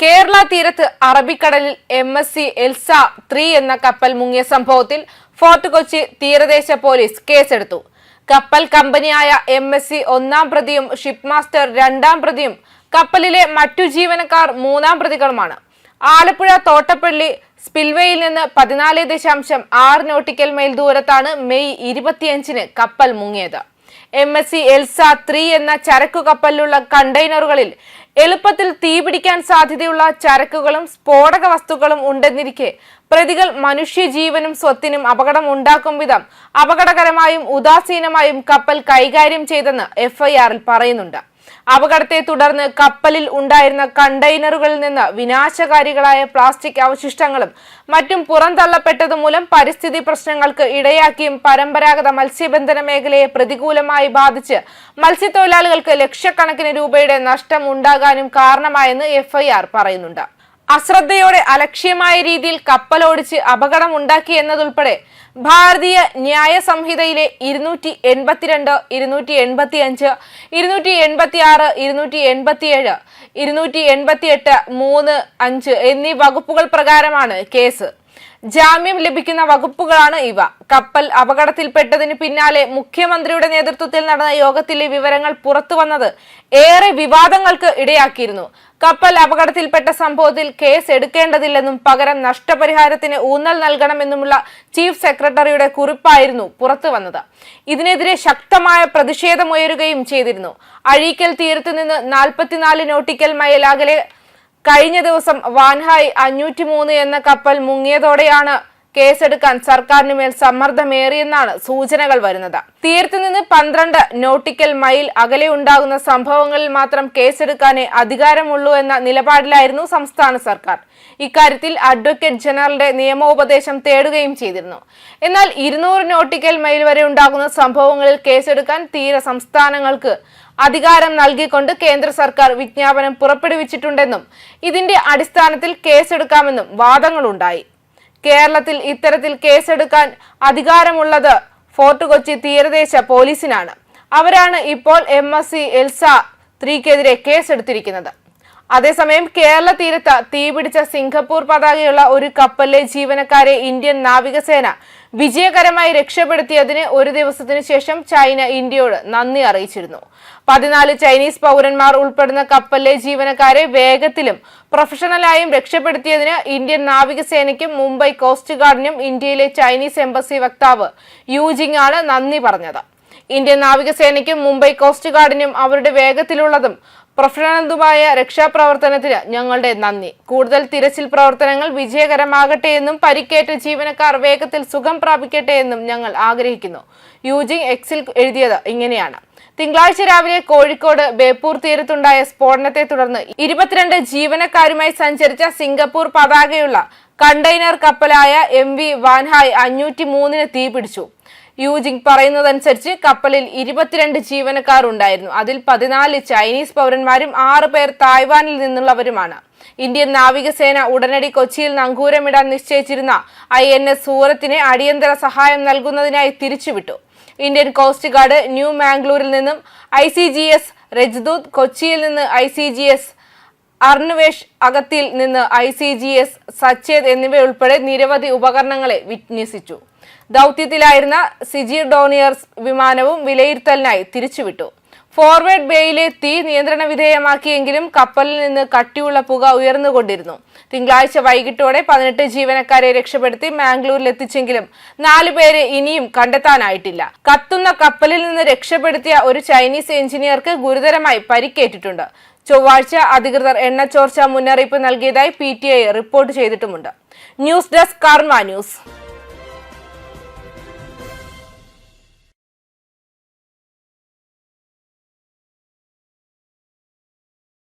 കേരള തീരത്ത് അറബിക്കടലിൽ M S C Elsa three എന്ന കപ്പൽ മുങ്ങിയ സംഭവത്തിൽ ഫോർട്ട് കൊച്ചി തീരദേശ പോലീസ് കേസെടുത്തു. കപ്പൽ കമ്പനിയായ എം എസ് സി ഒന്നാം പ്രതിയും ഷിപ്പ് മാസ്റ്റർ രണ്ടാം പ്രതിയും കപ്പലിലെ മറ്റു ജീവനക്കാർ മൂന്നാം പ്രതികളുമാണ്. ആലപ്പുഴ തോട്ടപ്പള്ളി സ്പിൽവേയിൽ നിന്ന് പതിനാല് ദശാംശം ആറ് നോട്ടിക്കൽ മൈൽ ദൂരത്താണ് മെയ് ഇരുപത്തിയഞ്ചിന് കപ്പൽ മുങ്ങിയത്. M S C Elsa three എന്ന ചരക്കു കപ്പലിലുള്ള കണ്ടെയ്നറുകളിൽ എളുപ്പത്തിൽ തീപിടിക്കാൻ സാധ്യതയുള്ള ചരക്കുകളും സ്ഫോടക വസ്തുക്കളും ഉണ്ടെന്നിരിക്കെ പ്രതികൾ മനുഷ്യജീവനും സ്വത്തിനും അപകടം ഉണ്ടാക്കും വിധം അപകടകരമായും ഉദാസീനമായും കപ്പൽ കൈകാര്യം ചെയ്തെന്ന് എഫ്ഐആറിൽ പറയുന്നുണ്ട്. അപകടത്തെ തുടർന്ന് കപ്പലിൽ ഉണ്ടായിരുന്ന കണ്ടെയ്നറുകളിൽ നിന്ന് വിനാശകാരികളായ പ്ലാസ്റ്റിക് അവശിഷ്ടങ്ങളും മറ്റും പുറന്തള്ളപ്പെട്ടതുമൂലം പരിസ്ഥിതി പ്രശ്നങ്ങൾക്ക് ഇടയാക്കിയും പരമ്പരാഗത മത്സ്യബന്ധന മേഖലയെ പ്രതികൂലമായി ബാധിച്ച് മത്സ്യത്തൊഴിലാളികൾക്ക് ലക്ഷക്കണക്കിന് രൂപയുടെ നഷ്ടം ഉണ്ടാകാനും കാരണമായെന്ന് എഫ്ഐആർ പറയുന്നുണ്ട്. അശ്രദ്ധയോടെ അലക്ഷ്യമായ രീതിയിൽ കപ്പലോടിച്ച് അപകടമുണ്ടാക്കി എന്നതുൾപ്പെടെ ഭാരതീയ ന്യായ സംഹിതയിലെ ഇരുന്നൂറ്റി എൺപത്തിരണ്ട് ഇരുന്നൂറ്റി എൺപത്തി അഞ്ച് ഇരുന്നൂറ്റി എൺപത്തി ആറ് ഇരുന്നൂറ്റി എൺപത്തി ഏഴ് ഇരുന്നൂറ്റി എൺപത്തി എട്ട് മൂന്ന് അഞ്ച് എന്നീ വകുപ്പുകൾ പ്രകാരമാണ് കേസ്. ജാമ്യം ലഭിക്കുന്ന വകുപ്പുകളാണ് ഇവ. കപ്പൽ അപകടത്തിൽപ്പെട്ടതിന് പിന്നാലെ മുഖ്യമന്ത്രിയുടെ നേതൃത്വത്തിൽ നടന്ന യോഗത്തിലെ വിവരങ്ങൾ പുറത്തു വന്നത് ഏറെ വിവാദങ്ങൾക്ക് ഇടയാക്കിയിരുന്നു. കപ്പൽ അപകടത്തിൽപ്പെട്ട സംഭവത്തിൽ കേസ് എടുക്കേണ്ടതില്ലെന്നും പകരം നഷ്ടപരിഹാരത്തിന് ഊന്നൽ നൽകണമെന്നുമുള്ള ചീഫ് സെക്രട്ടറിയുടെ കുറിപ്പായിരുന്നു പുറത്തു വന്നത്. ഇതിനെതിരെ ശക്തമായ പ്രതിഷേധമുയരുകയും ചെയ്തിരുന്നു. അഴീക്കൽ തീരത്തുനിന്ന് നാൽപ്പത്തിനാല് നോട്ടിക്കൽ മൈൽ അകലെ കഴിഞ്ഞ ദിവസം വാൻഹായ് അഞ്ഞൂറ്റി മൂന്ന് എന്ന കപ്പൽ മുങ്ങിയതോടെയാണ് കേസെടുക്കാൻ സർക്കാരിന് മേൽ സമ്മർദ്ദമേറിയെന്നാണ് സൂചനകൾ വരുന്നത്. തീരത്ത് നിന്ന് പന്ത്രണ്ട് നോട്ടിക്കൽ മൈൽ അകലെ ഉണ്ടാകുന്ന സംഭവങ്ങളിൽ മാത്രം കേസെടുക്കാനേ അധികാരമുള്ളൂ എന്ന നിലപാടിലായിരുന്നു സംസ്ഥാന സർക്കാർ. ഇക്കാര്യത്തിൽ അഡ്വക്കേറ്റ് ജനറലിന്റെ നിയമോപദേശം തേടുകയും ചെയ്തിരുന്നു. എന്നാൽ ഇരുന്നൂറ് നോട്ടിക്കൽ മൈൽ വരെ ഉണ്ടാകുന്ന സംഭവങ്ങളിൽ കേസെടുക്കാൻ തീര സംസ്ഥാനങ്ങൾക്ക് അധികാരം നൽകിക്കൊണ്ട് കേന്ദ്ര സർക്കാർ വിജ്ഞാപനം പുറപ്പെടുവിച്ചിട്ടുണ്ടെന്നും ഇതിന്റെ അടിസ്ഥാനത്തിൽ കേസെടുക്കാമെന്നും വാദങ്ങളുണ്ടായി. കേരളത്തിൽ ഇത്തരത്തിൽ കേസെടുക്കാൻ അധികാരമുള്ളത് ഫോർട്ട് കൊച്ചി തീരദേശ പോലീസിനാണ്. അവരാണ് ഇപ്പോൾ എം എസ് സി എൽസ ത്രീക്കെതിരെ കേസെടുത്തിരിക്കുന്നത്. അതേസമയം കേരള തീരത്ത് തീപിടിച്ച സിംഗപ്പൂർ പതാകയുള്ള ഒരു കപ്പലിലെ ജീവനക്കാരെ ഇന്ത്യൻ നാവികസേന വിജയകരമായി രക്ഷപ്പെടുത്തിയതിന് ഒരു ദിവസത്തിനു ശേഷം ചൈന ഇന്ത്യയോട് നന്ദി അറിയിച്ചിരുന്നു. പതിനാല് ചൈനീസ് പൗരന്മാർ ഉൾപ്പെടുന്ന കപ്പലിലെ ജീവനക്കാരെ വേഗത്തിലും പ്രൊഫഷണലായും രക്ഷപ്പെടുത്തിയതിന് ഇന്ത്യൻ നാവികസേനയ്ക്കും മുംബൈ കോസ്റ്റ് ഗാർഡിനും ഇന്ത്യയിലെ ചൈനീസ് എംബസി വക്താവ് യൂജിങ് ആണ് നന്ദി പറഞ്ഞത്. ഇന്ത്യൻ നാവികസേനയ്ക്കും മുംബൈ കോസ്റ്റ് ഗാർഡിനും അവരുടെ വേഗത്തിലുള്ളതും പ്രൊഫഷണലുമായ രക്ഷാപ്രവർത്തനത്തിന് ഞങ്ങളുടെ നന്ദി. കൂടുതൽ തിരച്ചിൽ പ്രവർത്തനങ്ങൾ വിജയകരമാകട്ടെ എന്നും പരിക്കേറ്റ ജീവനക്കാർ വേഗത്തിൽ സുഖം പ്രാപിക്കട്ടെ എന്നും ഞങ്ങൾ ആഗ്രഹിക്കുന്നു. യൂജിങ് എക്സിൽ എഴുതിയത് ഇങ്ങനെയാണ്. തിങ്കളാഴ്ച രാവിലെ കോഴിക്കോട് ബേപ്പൂർ തീരത്തുണ്ടായ സ്ഫോടനത്തെ തുടർന്ന് ഇരുപത്തിരണ്ട് ജീവനക്കാരുമായി സഞ്ചരിച്ച സിംഗപ്പൂർ പതാകയുള്ള കണ്ടെയ്നർ കപ്പലായ എം വി വാൻഹായ് അഞ്ഞൂറ്റി മൂന്നിന് തീപിടിച്ചു യൂജിങ് പറയുന്നതനുസരിച്ച് കപ്പലിൽ ഇരുപത്തിരണ്ട് ജീവനക്കാർ ഉണ്ടായിരുന്നു. അതിൽ പതിനാല് ചൈനീസ് പൗരന്മാരും ആറ് പേർ തായ്വാനിൽ നിന്നുള്ളവരുമാണ്. ഇന്ത്യൻ നാവികസേന ഉടനടി കൊച്ചിയിൽ നങ്കൂരമിടാൻ നിശ്ചയിച്ചിരുന്ന ഐ എൻ എസ് സൂറത്തിനെ അടിയന്തര സഹായം നൽകുന്നതിനായി തിരിച്ചുവിട്ടു. ഇന്ത്യൻ കോസ്റ്റ് ഗാർഡ് ന്യൂ മാംഗ്ലൂരിൽ നിന്നും I C G S Rajdoot കൊച്ചിയിൽ നിന്ന് I C G S Arnvesh അകത്തിൽ നിന്ന് I C G S Sachet എന്നിവയുൾപ്പെടെ നിരവധി ഉപകരണങ്ങളെ വിന്യസിച്ചു. ദൗത്യത്തിലായിരുന്ന സിജി ഡോണിയർസ് വിമാനവും വിലയിരുത്തലിനായി തിരിച്ചുവിട്ടു. ഫോർവേഡ് ബേയിലെ തീ നിയന്ത്രണ വിധേയമാക്കിയെങ്കിലും കപ്പലിൽ നിന്ന് കട്ടിയുള്ള പുക ഉയർന്നുകൊണ്ടിരുന്നു. തിങ്കളാഴ്ച വൈകിട്ടോടെ പതിനെട്ട് ജീവനക്കാരെ രക്ഷപ്പെടുത്തി മാംഗ്ലൂരിൽ എത്തിച്ചെങ്കിലും നാലു പേരെ ഇനിയും കണ്ടെത്താനായിട്ടില്ല. കത്തുന്ന കപ്പലിൽ നിന്ന് രക്ഷപ്പെടുത്തിയ ഒരു ചൈനീസ് എഞ്ചിനീയർക്ക് ഗുരുതരമായി പരിക്കേറ്റിട്ടുണ്ട്. ചൊവ്വാഴ്ച അധികൃതർ എണ്ണ ചോർച്ച മുന്നറിയിപ്പ് നൽകിയതായി P report ചെയ്തിട്ടുമുണ്ട്. News desk Karma news.